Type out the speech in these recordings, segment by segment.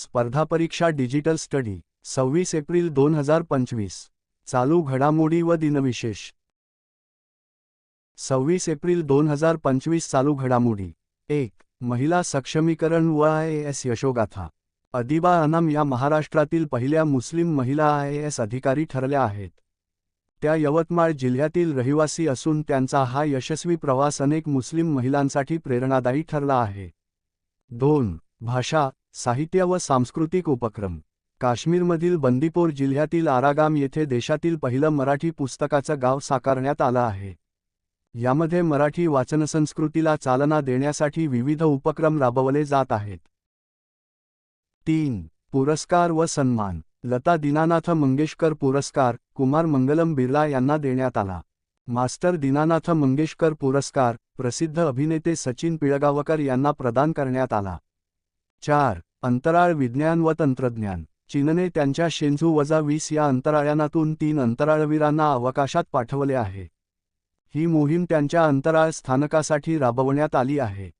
स्पर्धा परीक्षा digital study सव्वीस एप्रिल दोन हजार पंचवीस. चालू घडामोडी व दिनविशेष. सव्वीस एप्रिल दोन हजार पंचवीस चालू घडामोडी. एक महिला सक्षमीकरण व आय एस यशोगाथा. अदिबा अनाम या महाराष्ट्रातील पहिल्या मुस्लिम महिला आय एस अधिकारी ठरल्या आहेत. त्या यवतमाळ जिल्ह्यातील रहिवासी असून त्यांचा हा यशस्वी प्रवास अनेक मुस्लिम महिलांसाठी प्रेरणादायी ठरला आहे. दोन भाषा साहित्य व सांस्कृतिक उपक्रम. काश्मीरमधील बंदीपोर जिल्ह्यातील आरागाम येथे देशातील पहिलं मराठी पुस्तकाचं गाव साकारण्यात आलं आहे. यामध्ये मराठी वाचनसंस्कृतीला चालना देण्यासाठी विविध उपक्रम राबवले जात आहेत. तीन. पुरस्कार व सन्मान. लता दीनानाथ मंगेशकर पुरस्कार कुमार मंगलम बिर्ला यांना देण्यात आला. मास्टर दीनानाथ मंगेशकर पुरस्कार प्रसिद्ध अभिनेते सचिन पिळगावकर यांना प्रदान करण्यात आला. चार अंतराळ विज्ञान व तंत्रज्ञान. चीनने त्यांच्या शेंझू वजा वीस या अंतराळयानातून तीन अंतराळवीरांना अवकाशात पाठवले आहे. ही मोहीम त्यांच्या अंतराळ स्थानकासाठी राबवण्यात आली आहे.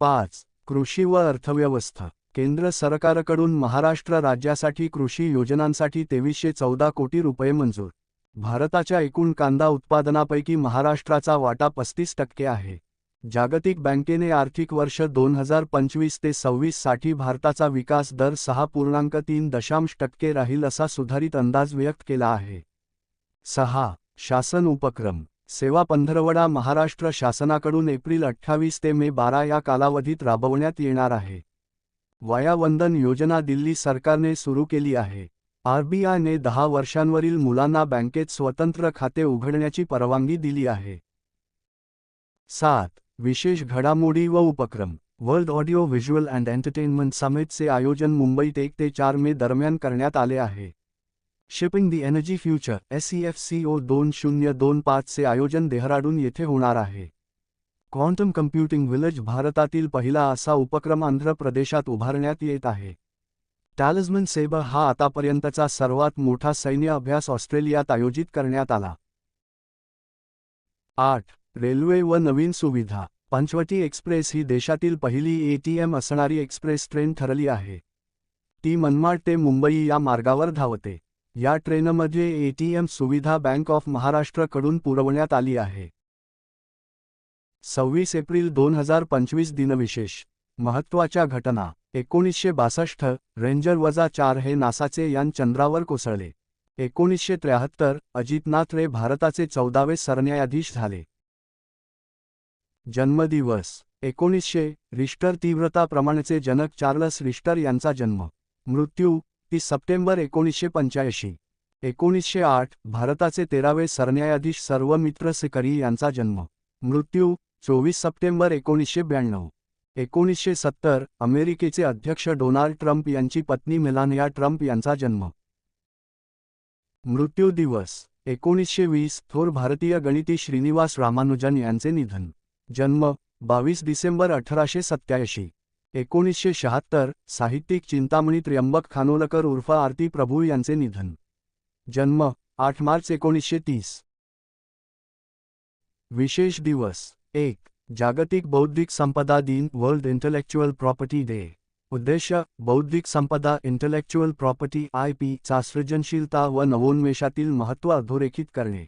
पाच कृषी व अर्थव्यवस्था. केंद्र सरकारकडून महाराष्ट्र राज्यासाठी कृषी योजनांसाठी तेवीसशे चौदा कोटी रुपये मंजूर. भारताच्या एकूण कांदा उत्पादनापैकी महाराष्ट्राचा वाटा पस्तीस टक्के आहे. जागतिक बँकेने आर्थिक वर्ष दोन हजार पंचवीस ते सव्वीससाठी भारताचा विकास दर सहा पूर्णांक तीन दशांश टक्के राहील असा सुधारित अंदाज व्यक्त केला आहे. सहा. शासन उपक्रम. सेवा पंधरवडा महाराष्ट्र शासनाकडून एप्रिल अठ्ठावीस ते मे बारा या कालावधीत राबवण्यात येणार आहे. वयावंदन योजना दिल्ली सरकारने सुरू केली आहे. आरबीआयने दहा वर्षांवरील मुलांना बँकेत स्वतंत्र खाते उघडण्याची परवानगी दिली आहे. सात. विशेष घडामोडी व उपक्रम world audio visual and entertainment समिटचे आयोजन मुंबईत एक ते चार मे दरम्यान करण्यात आले आहे. Shipping the energy future S C F C O दोन शून्य दोन पाचचे आयोजन देहराडून येथे होणार आहे. क्वांटम कम्प्युटिंग विलेज भारतातील पहिला असा उपक्रम आंध्र प्रदेशात उभारण्यात येत आहे. टॅलिस्मन सेबर हा आतापर्यंतचा सर्वात मोठा सैन्य अभ्यास ऑस्ट्रेलियात आयोजित करण्यात आला. आठ रेल्वे व नवीन सुविधा. पंचवटी एक्सप्रेस ही देशातील पहिली एटीएम असणारी एक्सप्रेस ट्रेन ठरली आहे. ती मनमाड ते मुंबई या मार्गावर धावते. या ट्रेनमध्ये एटीएम सुविधा बँक ऑफ महाराष्ट्रकडून पुरवण्यात आली आहे. सव्वीस एप्रिल दोन हजार पंचवीस दिनविशेष. महत्त्वाच्या घटना. एकोणीसशे बासष्ट रेंजर वजा चार हे नासाचे यान चंद्रावर कोसळले. एकोणीसशे त्र्याहत्तर अजितनाथ रे भारताचे चौदावे सरन्यायाधीश झाले. जन्मदिवस एकोणीसशे रिश्टर तीव्रता प्रमाणेचे जनक चार्लस रिश्टर यांचा जन्म. मृत्यू तीस सप्टेंबर एकोणीसशे पंच्याऐंशी. एकोणीसशे आठ भारताचे तेरावे सरन्यायाधीश सर्वमित्र सिकरी यांचा जन्म. मृत्यू चोवीस सप्टेंबर एकोणीसशे ब्याण्णव. एकोणीसशे सत्तर अमेरिकेचे अध्यक्ष डोनाल्ड ट्रम्प यांची पत्नी मेलानिया ट्रम्प यांचा जन्म. मृत्यू दिवस एकोणीसशे वीस थोर भारतीय गणिती श्रीनिवास रामानुजन यांचे निधन. जन्म बावीस डिसेंबर अठराशे सत्याऐंशी एकोणीसशे शहात्तर साहित्यिक चिंतामणी त्र्यंबक खानोलकर उर्फ आरती प्रभू यांचे निधन. जन्म आठ मार्च एकोणीसशे तीस. विशेष दिवस. एक जागतिक बौद्धिक संपदा दिन वर्ल्ड इंटलेक्च्युअल प्रॉपर्टी डे उद्देश बौद्धिक संपदा इंटलेक्च्युअल प्रॉपर्टी आय पी चा सृजनशीलता व नवोन्मेषातील महत्त्व अधोरेखित करणे.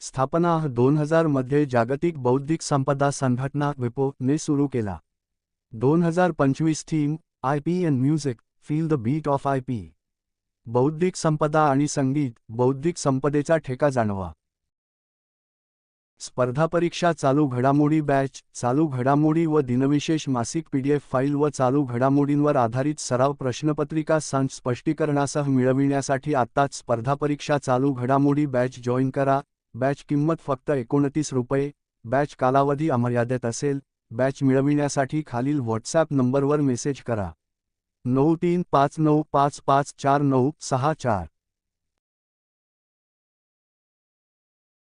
स्थापना दोन हजारमध्ये जागतिक बौद्धिक संपदा संघटना विपोने सुरू केला. दोन हजार पंचवीस theme I P and music feel the beat of I P. बौद्धिक संपदा आणि संगीत बौद्धिक संपदेचा ठेका जाणवा. स्पर्धा परीक्षा चालू घडामोडी बॅच चालू घडामोडी व दिनविशेष मासिक पीडीएफ फाईल व चालू घडामोडींवर आधारित सराव प्रश्नपत्रिका संच स्पष्टीकरणासह मिळविण्यासाठी आत्ताच स्पर्धा परीक्षा चालू घडामोडी बॅच जॉईन करा. बॅच किंमत फक्त एकोणतीस रुपये बॅच कालावधी अमर्यादित असेल बॅच मिळविण्यासाठी खालील व्हॉट्सॲप नंबरवर मेसेज करा. नऊ तीन पाच नऊ पाच पाच चार नऊ सहा चार.